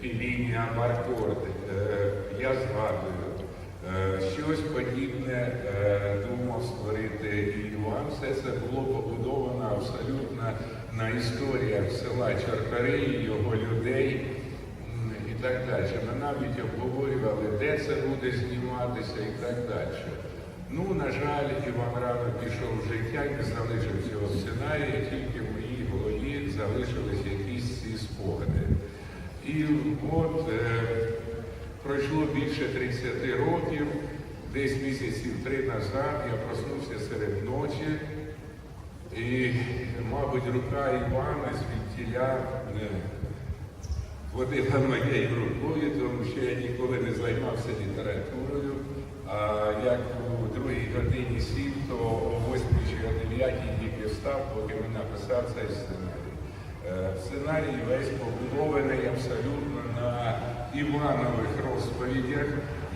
Філіні Амаркорд, е, я згадую, е, щось подібне е, думав створити і Іван. Все це було побудовано абсолютно на історіях села Чаркари, його людей і так далі. Ми навіть обговорювали, де це буде зніматися і так далі. Ну, на жаль, Іван рано пішов в життя і не залишив цього сценарія, тільки в моїй голові залишились якісь. І от е, пройшло більше 30 років, десь місяців три назад я проснувся серед ночі, і, мабуть, рука Івана звідтіля е, водила моєю рукою, тому що я ніколи не займався літературою. А як у другій годині сів, то о 8 чи о 9 тільки встав, поки не написав цей сценарій. Е, Сценарій весь побудований абсолютно на Іванових розповідях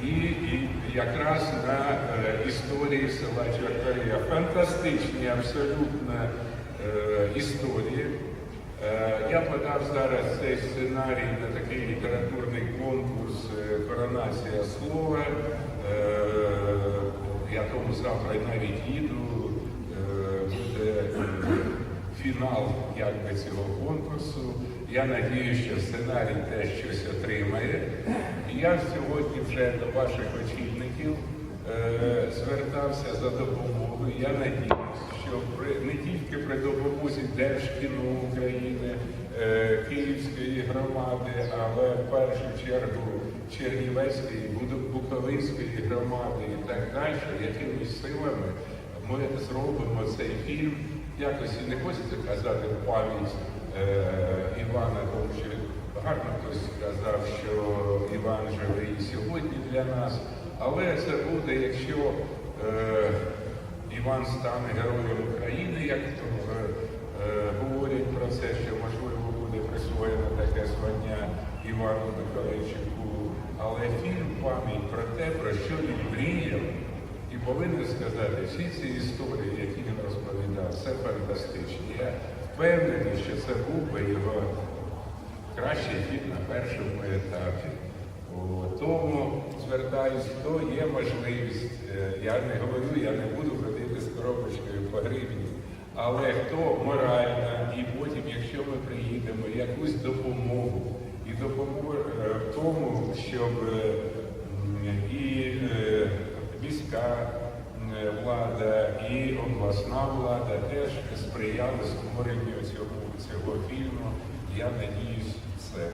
і, і якраз на е, історії села Чорторія. Фантастичні абсолютно е, історії. Я подав зараз цей сценарій на такий літературний конкурс Коронація слова. Я тому завтра навіть їду. Фінал якби, цього конкурсу. Я надію, що сценарій теж щось отримає. І я сьогодні вже до ваших очільників е, звертався за допомогою. Я надіюсь, що при, не тільки при допомозі Держкіно України, е, Київської громади, але в першу чергу Чернівецької, Буковинської громади і так далі, якимись силами ми зробимо цей фільм. Якось не хочеться казати в пам'ять е, Івана, тому що гарно хтось сказав, що Іван живий і сьогодні для нас. Але це буде, якщо е, Іван стане героєм України, як е, говорять про це, що можливо буде присвоєно таке звання Івану Миколайчуку. Але фільм пам'ять про те, про що він мріяв. І повинен сказати, всі ці історії, які він розповідав, це фантастичні. Я впевнений, що це був би його кращий хід на першому етапі. Тому звертаюсь, хто є можливість, е, я не говорю, я не буду ходити з коробочкою по гривні, але хто морально, і потім, якщо ми приїдемо, якусь допомогу і допомогу е, в тому, щоб і обласна влада теж сприяли створенню цього, цього фільму. Я надіюсь, це.